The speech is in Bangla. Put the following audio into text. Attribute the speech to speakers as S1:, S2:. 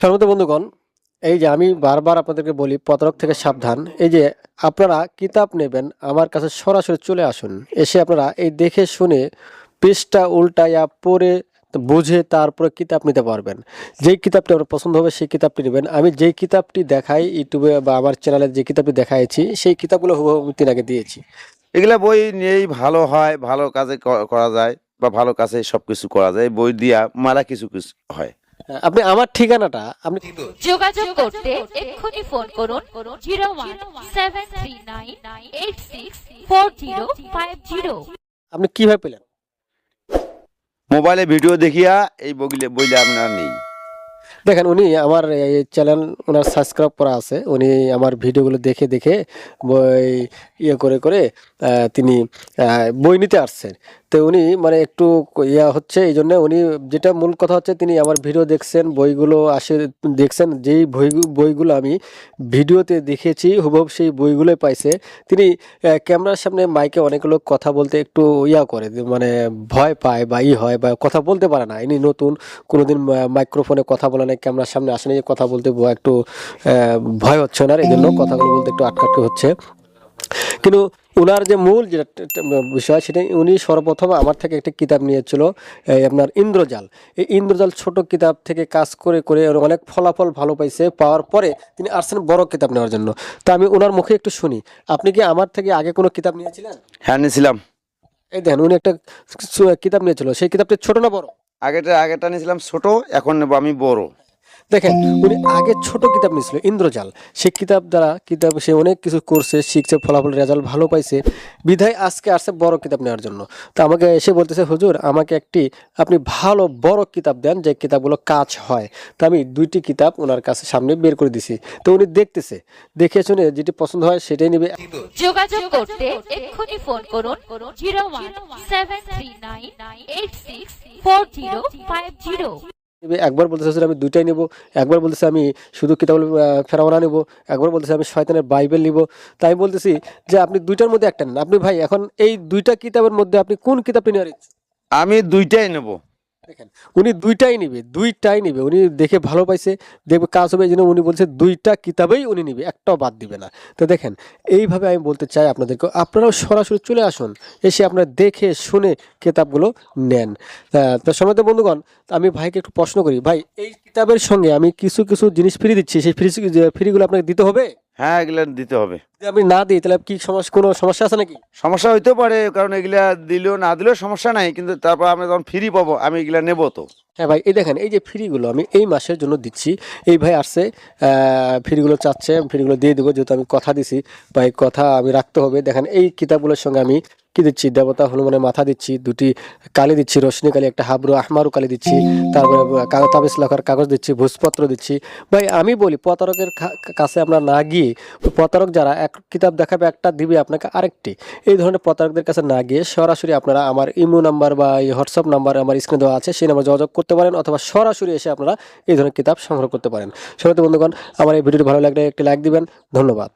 S1: সম্মত বন্ধুগণ এই যে আমি বারবার আপনাদেরকে বলি প্রতারক থেকে সাবধান। এই যে আপনারা কিতাব নেবেন আমার কাছে সরাসরি চলে আসুন। এসে আপনারা এই দেখে শুনে পৃষ্ঠা উল্টাইয়া পড়ে বুঝে তারপরে কিতাব নিতে পারবেন। যেই কিতাবটি আপনার পছন্দ হবে সেই কিতাবটি নেবেন। আমি যেই কিতাবটি দেখাই ইউটিউবে বা আমার চ্যানেলে যে কিতাবটি দেখাইছি সেই কিতাবগুলো তিন আগে দিয়েছি।
S2: এগুলা বই নিয়েই ভালো হয় ভালো কাজে করা যায় বা ভালো কাজে সব কিছু করা যায়। বই দিয়া মারা কিছু কিছু হ্যাঁ,
S1: আপনি আমার ঠিকানাটা আপনি
S3: যোগাযোগ করতে এক্ষুনি ফোন করুন zero one seven three nine eight six four zero five zero.
S1: আপনি কীভাবে পেলেন?
S2: মোবাইলে ভিডিও দেখিয়া এই বগিলে বইলে আপনার নেই।
S1: দেখেন উনি আমার এই চ্যানেল ওনার সাবস্ক্রাইব করা আছে। উনি আমার ভিডিওগুলো দেখে দেখে ইয়ে করে করে তিনি বই নিতে আসছেন। তো উনি মানে একটু ইয়া হচ্ছে, এই জন্য উনি যেটা মূল কথা হচ্ছে, তিনি আমার ভিডিও দেখছেন, বইগুলো আসে, দেখছেন, যেই বই, বইগুলো আমি ভিডিওতে দেখেছি, হুবহু সেই বইগুলোই পাইছে। তিনি ক্যামেরার সামনে মাইকে অনেক লোক কথা বলতে একটু ইয়া করে মানে ভয় পায় বা ই হয় বা কথা বলতে পারে না। ইনি নতুন, কোনোদিন মাইক্রোফোনে কথা বলে নাই, ক্যামেরার সামনে আসেনি, কথা বলতে একটু ভয় হচ্ছে ওনার, এই জন্য কথাগুলো বলতে একটু আটকাটকে হচ্ছে। কিন্তু ওনার যে মূল যেটা বিষয় সেটা উনি সর্বপ্রথম আমার থেকে একটা কিতাব নিয়েছিল এই আপনার ইন্দ্রজাল। এই ইন্দ্রজাল ছোট কিতাব থেকে কাজ করে করে অনেক ফলাফল ভালো পাইছে পাওয়ার পরে তিনি আসছেন বড় কিতাব নেওয়ার জন্য। তো আমি ওনার মুখে একটু শুনি। আপনি কি আমার থেকে আগে কোনো কিতাব নিয়েছিলেন?
S2: হ্যাঁ নিয়েছিলাম।
S1: এই দেখেন উনি একটা কিতাব নিয়েছিল। সেই কিতাবটি ছোট না বড়?
S2: আগেটা আগেটা নিয়েছিলাম ছোট এখন নেব আমি বড়।
S1: দেখেন, উনি আগে ছোট কিতাব নিয়েছিল, ইন্দ্রজাল। সেই কিতাব দ্বারা কিতাব সে অনেক কিছু করছে, শিখছে, ফলাফল রেজাল্ট ভালো পাইছে। বিধায় আজকে আসছে বড় কিতাব নেওয়ার জন্য। তো আমাকে এসে বলতেছে, হুজুর, আমাকে একটি, আপনি ভালো, বড় কিতাব দেন, যে কিতাবগুলো কাজ হয়। তো আমি দুইটি কিতাব ওনার কাছে সামনে বের করে দিছি। তো উনি দেখতেছে, দেখে শুনে যেটি পছন্দ হয় সেটাই নেবে।
S3: যোগাযোগ করতে এক্ষুনি ফোন করুন zero one seven three nine eight six four zero five zero.
S1: একবার বলতেছে, হুজুর, আমি দুইটাই নেব। একবার বলতেছে, আমি শুধু কিতাব ফেরাওনা নেব। একবার বলতেছে, আমি শয়তানের বাইবেল নিব। তাই বলতেছি যে, আপনি দুইটার মধ্যে একটা নেন। আপনি ভাই, এখন এই দুইটা কিতাবের মধ্যে আপনি কোন কিতাবটি নেওয়ার?
S2: আমি দুইটাই নেব।
S1: দেখেন, উনি দুইটাই নিবে দুইটাই নিবে। উনি দেখে ভালো পাইছে, দেখবে কাজ হবে জন্য উনি বলছে দুইটা কিতাবেই উনি নিবে, একটাও বাদ দিবে না। তো দেখেন, এইভাবে আমি বলতে চাই আপনাদেরকে, আপনারাও সরাসরি চলে আসুন, এসে আপনারা দেখে শুনে কিতাবগুলো নেন। তো সময় বন্ধুগণ, আমি ভাইকে একটু প্রশ্ন করি, ভাই, এই কিতাবের সঙ্গে আমি কিছু কিছু জিনিস ফ্রি দিচ্ছি, সেই ফ্রি ফ্রিগুলো আপনাকে দিতে হবে?
S2: হ্যাঁ এগুলা দিতে হবে।
S1: যদি আমি না দিই তাহলে কি সমস্যা কোনো সমস্যা আছে নাকি?
S2: সমস্যা হইতে পারে কারণ এগুলা দিলেও না দিলেও সমস্যা নাই কিন্তু তারপর আমি যখন ফ্রি পাবো আমি এগুলা নেব তো।
S1: হ্যাঁ ভাই এই দেখেন এই যে ফ্রিগুলো আমি এই মাসের জন্য দিচ্ছি। এই ভাই আসছে ফ্রিগুলো চাচ্ছে আমি ফ্রিগুলো দিয়ে দেবো যেহেতু আমি কথা দিছি ভাই কথা আমি রাখতে হবে। দেখেন এই কিতাবগুলোর সঙ্গে আমি কি দিচ্ছি, দেবতা হনুমানের মাথা দিচ্ছি, দুটি কালি দিচ্ছি, রশ্মি কালি, একটা হাবরু আহমারু কালি দিচ্ছি, তারপরে কাগজ লেখার কাগজ দিচ্ছি, ভোজপত্র দিচ্ছি। ভাই, আমি বলি, প্রতারকের কাছে আমরা না গিয়ে, প্রতারক যারা এক কিতাব দেখাবে, একটা দিবে আপনাকে আরেকটি। এই ধরনের প্রতারকদের কাছে না গিয়ে সরাসরি আপনারা আমার ইমো নাম্বার বা এই হোয়াটসঅ্যাপ নাম্বার আমার স্ক্রিনে দেওয়া আছে, সেই নাম্বার যোগাযোগ করতে পারেন অথবা সরাসরি এসে আপনারা এই ধরনের কিতাব সংগ্রহ করতে পারেন। সবাই বন্ধুগণ, আমার এই ভিডিওটি ভালো লাগলে একটি লাইক দিবেন, ধন্যবাদ।